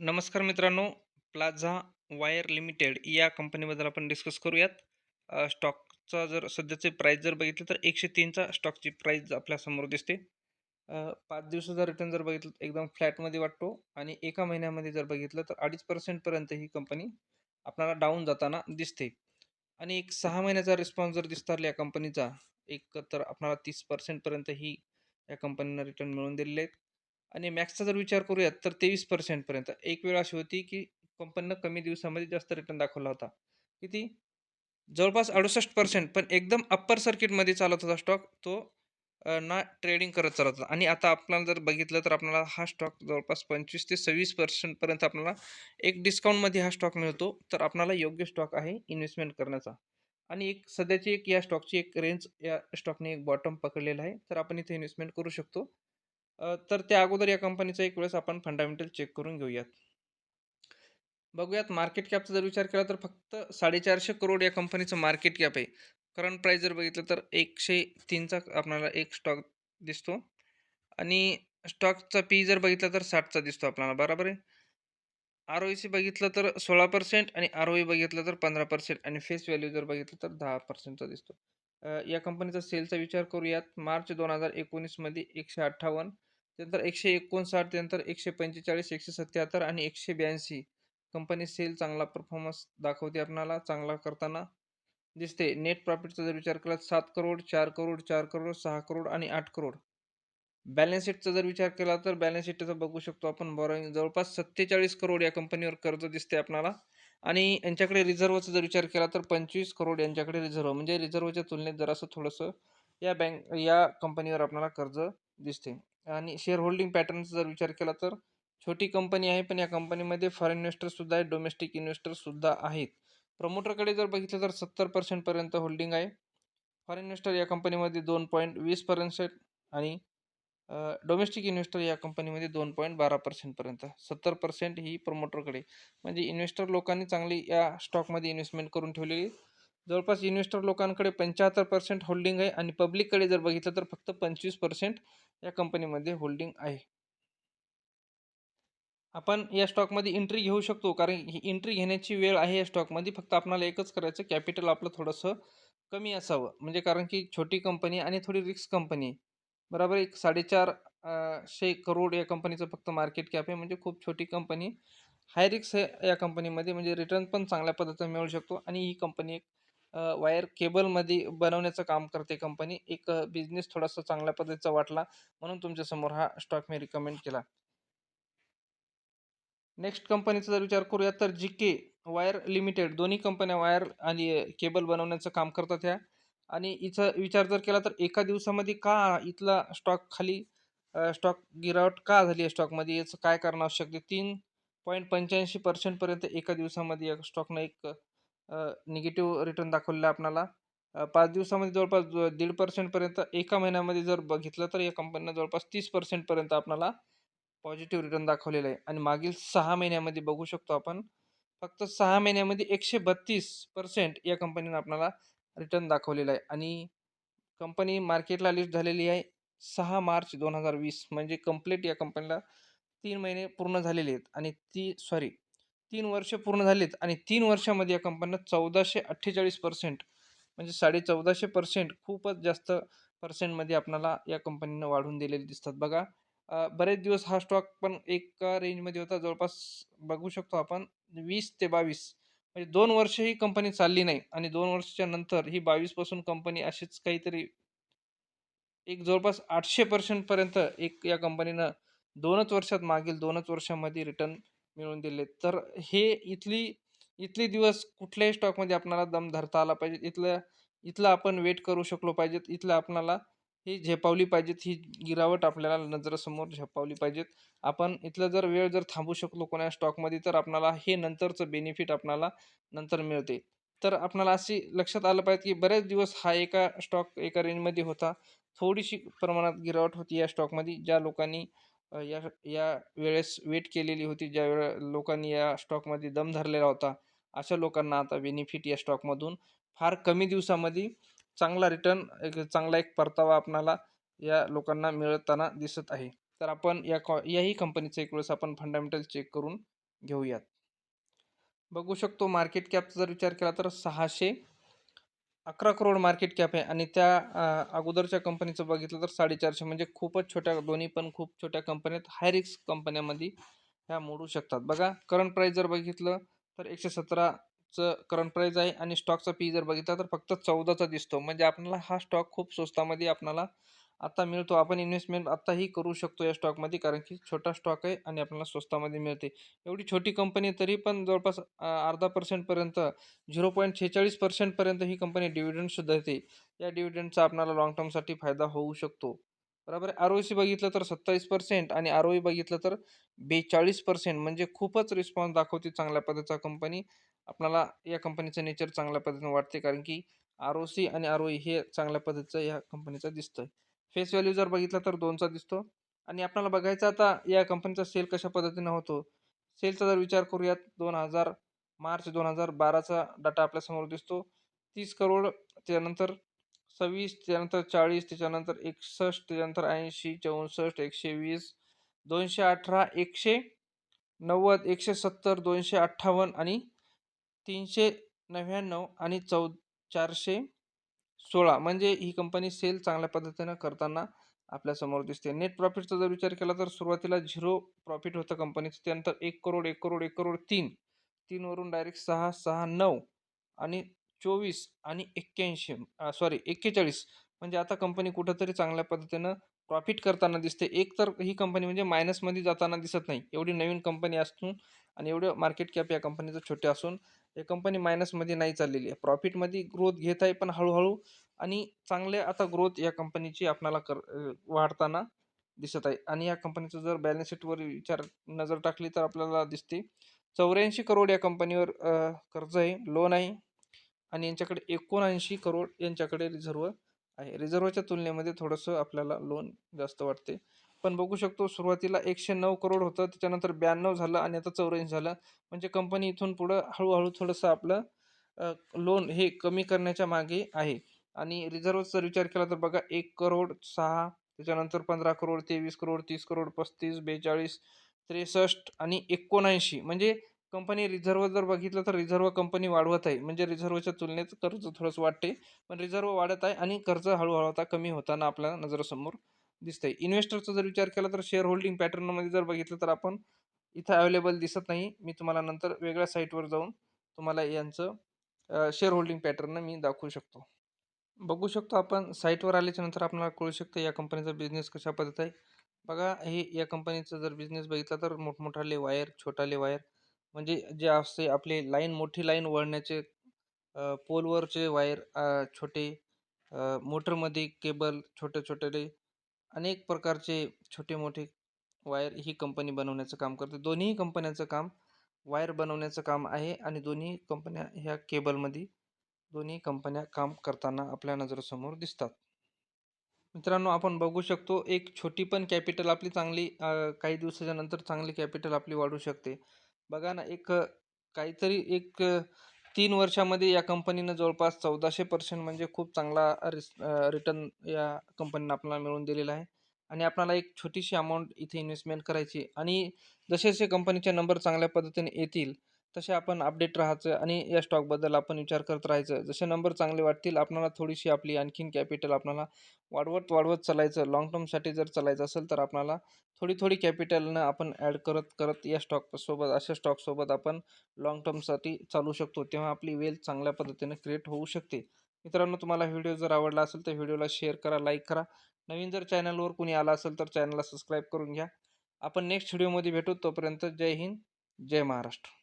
नमस्कार मित्रांनो plaza wire limited या कंपनीबद्दल आपण डिस्कस करूयात. स्टॉकचा जर सध्याचे प्राईस जर बघितलं तर एकशे तीनचा स्टॉकची प्राईस आपल्यासमोर दिसते. पाच दिवसाचा रिटर्न जर बघितलं एकदम फ्लॅटमध्ये वाटतो आणि एका महिन्यामध्ये जर बघितलं तर अडीच पर्सेंटपर्यंत ही कंपनी आपल्याला डाऊन जाताना दिसते. आणि एक सहा महिन्याचा रिस्पॉन्स जर दिसतारला या कंपनीचा एक तर आपणाला तीस पर्सेंटपर्यंत ही या कंपनीनं रिटर्न मिळवून दिलेले आहेत. आणि मॅक्सचा जर विचार करूयात तर तेवीस पर्सेंटपर्यंत एक वेळ अशी होती की कंपनीनं कमी दिवसामध्ये जास्त रिटर्न दाखवला होता. किती? जवळपास अडुसष्ट पर्सेंट पण एकदम अप्पर सर्किटमध्ये चालत होता स्टॉक तो ना ट्रेडिंग करत चालत होता. आणि आता आपल्याला जर बघितलं तर आपल्याला हा स्टॉक जवळपास पंचवीस ते सव्वीस पर्सेंटपर्यंत आपल्याला एक डिस्काउंटमध्ये हा स्टॉक मिळतो. तर आपल्याला योग्य स्टॉक आहे इन्व्हेस्टमेंट करण्याचा. आणि एक सध्याची एक या स्टॉकची एक रेंज या स्टॉकने एक बॉटम पकडलेला आहे. तर आपण इथे इन्व्हेस्टमेंट करू शकतो. अ, तर त्या अगोदर या कंपनीचा एक वेळेस आपण फंडामेंटल चेक करून घेऊयात. बघूयात मार्केट कॅपचा जर विचार केला तर फक्त साडेचारशे करोड या कंपनीचं मार्केट कॅप आहे. करंट प्राईस जर बघितलं तर एकशे तीनचा आपल्याला एक स्टॉक दिसतो. आणि स्टॉकचा पी जर बघितला तर साठचा दिसतो आपल्याला बरोबर आहे? आर ओ सी बघितलं तर सोळा पर्सेंट आणि आर ओ बघितलं तर पंधरा पर्सेंट आणि फेस व्हॅल्यू जर बघितलं तर दहा पर्सेंटचा दिसतो. अ, या कंपनीचा सेलचा विचार करूयात. मार्च दोन हजार एकोणीसमध्ये एकशे अठ्ठावन्न त्यानंतर एकशे एकोणसाठ त्यानंतर एकशे पंचेचाळीस एकशे सत्याहत्तर आणि एकशे ब्याऐंशी. कंपनी सेल चांगला परफॉर्मन्स दाखवते आपणाला चांगला करताना. दिसते. नेट प्रॉफिटचा जर विचार केला तर सात करोड चार करोड चार करोड सहा करोड आणि आठ करोड. बॅलन्स शीटचा जर विचार केला तर बॅलन्स शीटचा बघू शकतो आपण बॉरोइंग जवळपास सत्तेचाळीस करोड या कंपनीवर कर्ज दिसते आपणाला. आणि यांच्याकडे रिझर्वचा जर विचार केला तर पंचवीस करोड यांच्याकडे रिझर्व म्हणजे रिझर्वच्या तुलनेत जरासं थोडंसं या बँक या कंपनीवर आपल्याला कर्ज दिसते. आणि शेअर होल्डिंग पॅटर्नचा जर विचार केला तर छोटी कंपनी आहे पण या कंपनीमध्ये फॉरेन इन्व्हेस्टरसुद्धा आहेत डोमेस्टिक इन्व्हेस्टरसुद्धा आहेत. प्रमोटरकडे जर बघितलं तर सत्तर पर्सेंटपर्यंत होल्डिंग आहे. फॉरेन इन्व्हेस्टर या कंपनीमध्ये दोन पॉईंट वीस पर्सेंट आणि डोमेस्टिक इन्व्हेस्टर या कंपनीमध्ये दोन पॉईंट बारा पर्सेंटपर्यंत सत्तर पर्सेंट ही प्रमोटरकडे म्हणजे इन्व्हेस्टर लोकांनी चांगली या स्टॉकमध्ये इन्व्हेस्टमेंट करून ठेवलेली जवळपास इन्व्हेस्टर लोकांकडे पंच्याहत्तर पर्सेंट होल्डिंग आहे आणि पब्लिककडे जर बघितलं तर फक्त पंचवीस पर्सेंट या कंपनीमध्ये होल्डिंग आहे. आपण या स्टॉकमध्ये एंट्री घेऊ शकतो कारण ही एंट्री घेण्याची वेळ आहे या स्टॉकमध्ये फक्त आपल्याला एकच करायचं कॅपिटल आपलं थोडंसं कमी असावं. म्हणजे कारण की छोटी कंपनी आणि थोडी रिस्क कंपनी बरोबर एक साडेचार शे करोड या कंपनीचं फक्त मार्केट कॅप आहे. म्हणजे खूप छोटी कंपनी हाय रिक्स आहे या कंपनीमध्ये म्हणजे रिटर्न पण चांगल्या पद्धतीने मिळू शकतो. आणि ही कंपनी एक वायर केबलमध्ये बनवण्याचं काम करते कंपनी. एक बिझनेस थोडासा चांगल्या पद्धतीचा वाटला म्हणून तुमच्यासमोर हा स्टॉक मी रिकमेंड केला. नेक्स्ट कंपनीचा जर विचार करूया तर जी के वायर लिमिटेड दोन्ही कंपन्या वायर आणि केबल बनवण्याचं काम करतात ह्या. आणि हिचा विचार जर केला तर एका दिवसामध्ये का इथला स्टॉक खाली स्टॉक गिरावट का झाली आहे स्टॉकमध्ये याचं काय कारण असू शकते तीन पॉईंट पंच्याऐंशी पर्सेंटपर्यंत एका दिवसामध्ये या स्टॉकनं एक निगेटिव्ह रिटर्न दाखवलेलं आहे पाच दिवसामध्ये जवळपास दीड पर्सेंटपर्यंत एका महिन्यामध्ये जर बघितलं तर या कंपनीनं जवळपास तीस पर्सेंटपर्यंत आपणाला पॉझिटिव्ह रिटर्न दाखवलेलं आहे. आणि मागील सहा महिन्यामध्ये बघू शकतो आपण फक्त सहा महिन्यामध्ये एकशे बत्तीस पर्सेंट या कंपनीनं आपणाला रिटर्न दाखवलेला आहे. आणि कंपनी मार्केटला लिस्ट झालेली आहे सहा मार्च दोन हजार वीस. म्हणजे कंप्लीट या कंपनीला तीन महिने पूर्ण झालेले आहेत. आणि ती सॉरी तीन वर्ष पूर्ण झालेत आणि तीन वर्षामध्ये या कंपनीनं चौदाशे अठ्ठेचाळीस पर्सेंट म्हणजे साडे चौदाशे पर्सेंट खूपच जास्त पर्सेंटमध्ये आपल्याला या कंपनीनं वाढून दिलेले दिसतात. बघा बरेच दिवस हा स्टॉक पण एका रेंजमध्ये होता. जवळपास बघू शकतो आपण वीस ते बावीस. म्हणजे दोन वर्ष ही कंपनी चालली नाही आणि दोन वर्षाच्या नंतर ही बावीसपासून कंपनी अशीच काहीतरी एक जवळपास आठशे पर्सेंटपर्यंत एक या कंपनीनं दोनच वर्षात मागील दोनच वर्षामध्ये रिटर्न मिळवून दिले तर हे इथली इथले दिवस कुठल्याही स्टॉकमध्ये आपणाला दम धरता आला पाहिजे. इथलं इथलं आपण वेट करू शकलो पाहिजेत. इथलं आपणाला ही झेपावली पाहिजेत. ही गिरावट आपल्याला नजरेसमोर झेपावली पाहिजेत. आपण इथलं जर वेळ जर थांबू शकलो कोणा स्टॉकमध्ये तर आपणाला हे नंतरचं बेनिफिट आपणाला नंतर मिळते. तर आपणाला अशी लक्षात आलं पाहिजे की बरेच दिवस हा एका स्टॉक एका रेंजमध्ये होता. थोडीशी प्रमाणात गिरावट होती या स्टॉकमध्ये ज्या लोकांनी या या वेळेस वेट केलेली होती ज्या वेळे लोकांनी या स्टॉकमध्ये दम धरलेला होता अशा लोकांना आता बेनिफिट या स्टॉकमधून फार कमी दिवसामध्ये चांगला रिटर्न एक चांगला एक परतावा आपणाला या लोकांना मिळताना दिसत आहे. तर आपण या कॉ याही कंपनीचं एक वेळेस आपण फंडामेंटल चेक करून घेऊयात. बघू शकतो मार्केट कॅपचा जर विचार केला तर सहाशे अकरा करोड मार्केट कॅप आहे आणि त्या अगोदरच्या कंपनीचं बघितलं तर साडेचारशे म्हणजे खूपच छोट्या दोन्ही पण खूप छोट्या कंपन्या आहेत. हाय रिस्क कंपन्यामध्ये ह्या मोडू शकतात. बघा करंट प्राईस जर बघितलं तर एकशे सतराचं करंट प्राईस आहे आणि स्टॉकचा पी जर बघितला तर फक्त चौदाचा दिसतो. म्हणजे आपल्याला हा स्टॉक खूप स्वस्तामध्ये आपल्याला आत्ता मिळतो. आपण इन्व्हेस्टमेंट आत्ताही करू शकतो या स्टॉकमध्ये कारण की छोटा स्टॉक आहे आणि आपल्याला स्वस्तामध्ये मिळते. एवढी छोटी कंपनी तरी पण जवळपास अर्धा पर्सेंटपर्यंत झिरो पॉईंट छेचाळीस पर्सेंटपर्यंत ही कंपनी डिव्हिडंडसुद्धा देते या डिव्हिडंडचा आपल्याला लॉंग टर्मसाठी फायदा होऊ शकतो. बरोबर आर ओ सी बघितलं तर सत्तावीस पर्सेंट आणि आर ओ ई बघितलं तर बेचाळीस पर्सेंट म्हणजे खूपच रिस्पॉन्स दाखवते चांगल्या पद्धतीचा कंपनी आपणाला या कंपनीचं नेचर चांगल्या पद्धतीने वाटते कारण की आर ओ सी आणि आर ओ ई हे चांगल्या पद्धतीचं या कंपनीचं दिसतं फेस व्हॅल्यू जर बघितला तर दोनचा दिसतो. आणि आपल्याला बघायचं आता या कंपनीचा सेल कशा पद्धतीनं होतो? सेलचा जर विचार करूयात दोन हजार मार्च दोन हजार बाराचा डाटा आपल्यासमोर दिसतो. तीस करोड त्यानंतर सव्वीस त्यानंतर चाळीस त्याच्यानंतर एकसष्ट त्याच्यानंतर ऐंशी चौसष्ट एकशे वीस दोनशे अठरा एकशे नव्वद एकशे सत्तर दोनशे अठ्ठावन्न आणि तीनशे नव्याण्णव आणि चौ चारशे सोळा म्हणजे ही कंपनी सेल चांगल्या पद्धतीनं करताना आपल्यासमोर दिसते. नेट प्रॉफिटचा जर विचार केला तर सुरुवातीला झिरो प्रॉफिट होतं कंपनीचं त्यानंतर एक करोड एक करोड एक करोड तीन तीनवरून डायरेक्ट सहा सहा नऊ आणि चोवीस आणि एक्क्याऐंशी सॉरी एक्केचाळीस म्हणजे आता कंपनी कुठंतरी चांगल्या पद्धतीनं प्रॉफिट करताना दिसते. एक तर ही कंपनी म्हणजे मायनसमध्ये जाताना दिसत नाही. एवढी नवीन कंपनी असून आणि एवढं मार्केट कॅप या कंपनीचं छोटे असून या कंपनी मायनसमध्ये नाही चाललेली आहे. प्रॉफिटमध्ये ग्रोथ घेत आहे पण हळूहळू आणि चांगले आता ग्रोथ या कंपनीची आपणाला कर वाढताना दिसत आहे. आणि या कंपनीचं जर बॅलन्स शीटवर विचार नजर टाकली तर आपल्याला दिसते. चौऱ्याऐंशी करोड या कंपनीवर कर्ज आहे लोन आहे. आणि यांच्याकडे एकोणऐंशी करोड यांच्याकडे रिझर्व आहे. रिझर्वच्या तुलनेमध्ये थोडंसं आपल्याला लोन जास्त वाटते. पण बघू शकतो सुरुवातीला एकशे नऊ करोड होतं त्याच्यानंतर ब्याण्णव झालं आणि आता चौऱ्याऐंशी झालं. म्हणजे कंपनी इथून पुढं हळूहळू थोडंसं आपलं लोन हे कमी करण्याच्या मागे आहे. आणि रिझर्वचा जर विचार केला तर बघा एक करोड सहा त्याच्यानंतर पंधरा करोड तेवीस करोड तीस करोड पस्तीस बेचाळीस त्रेसष्ट आणि एकोणऐंशी. म्हणजे कंपनी रिझर्व जर बघितलं तर रिझर्व कंपनी वाढवत आहे. म्हणजे रिझर्वच्या तुलनेत कर्ज थोडंसं वाटते पण रिझर्व वाढत आहे आणि कर्ज हळूहळू आता कमी होताना आपल्या नजरेसमोर दिसतंय. इन्व्हेस्टरचा जर विचार केला तर शेअर होल्डिंग पॅटर्नमध्ये जर बघितलं तर आपण इथं अवेलेबल दिसत नाही. मी तुम्हाला नंतर वेगळ्या साईटवर जाऊन तुम्हाला यांचं शेअर होल्डिंग पॅटर्न मी दाखवू शकतो. बघू शकतो आपण साईटवर आल्याच्यानंतर आपल्याला कळू शकतं या कंपनीचा बिझनेस कशा पद्धत आहे. बघा हे या कंपनीचा जर बिझनेस बघितला तर मोठमोठाले वायर छोटाले वायर म्हणजे जे असते आपले लाईन मोठी लाईन वळण्याचे पोलवरचे वायर छोटे मोटरमध्ये केबल छोटे छोटेले अनेक प्रकारचे छोटे मोठे वायर ही कंपनी बनवण्याचं काम करते. दोन्ही कंपन्यांचं काम वायर बनवण्याचं काम आहे आणि दोन्ही कंपन्या ह्या केबलमध्ये दोन्ही कंपन्या काम करताना आपल्या नजरेसमोर दिसतात. मित्रांनो आपण बघू शकतो एक छोटी पण कॅपिटल आपली चांगली काही दिवसाच्या नंतर चांगली कॅपिटल आपली वाढू शकते. बघा ना एक काहीतरी एक तीन वर्षामध्ये या कंपनीनं जवळपास चौदाशे पर्सेंट म्हणजे खूप चांगला रिस रिटर्न या कंपनीनं आपल्याला मिळून दिलेला आहे. आणि आपल्याला एक छोटीशी अमाऊंट इथे इन्व्हेस्टमेंट करायची आणि जसे जसे कंपनीचे नंबर चांगल्या पद्धतीने येतील तसे आपण अपडेट राहायचं आणि या स्टॉकबद्दल आपण विचार करत राहायचं. जसे नंबर चांगले वाटतील आपणाला थोडीशी आपली आणखीन कॅपिटल आपणाला वाढवत वाढवत चालायचं. लाँग टर्मसाठी जर चालायचं असेल तर आपल्याला थोडी थोडी कॅपिटलनं आपण ॲड करत करत या स्टॉकसोबत अशा स्टॉकसोबत आपण लाँग टर्मसाठी चालू शकतो. तेव्हा आपली वेल्थ चांगल्या पद्धतीने क्रिएट होऊ शकते. मित्रांनो तुम्हाला व्हिडिओ जर आवडला असेल तर व्हिडिओला शेअर करा लाईक करा. नवीन जर चॅनलवर कोणी आला असेल तर चॅनलला सबस्क्राईब करून घ्या. आपण नेक्स्ट व्हिडिओमध्ये भेटू. तोपर्यंत जय हिंद जय महाराष्ट्र.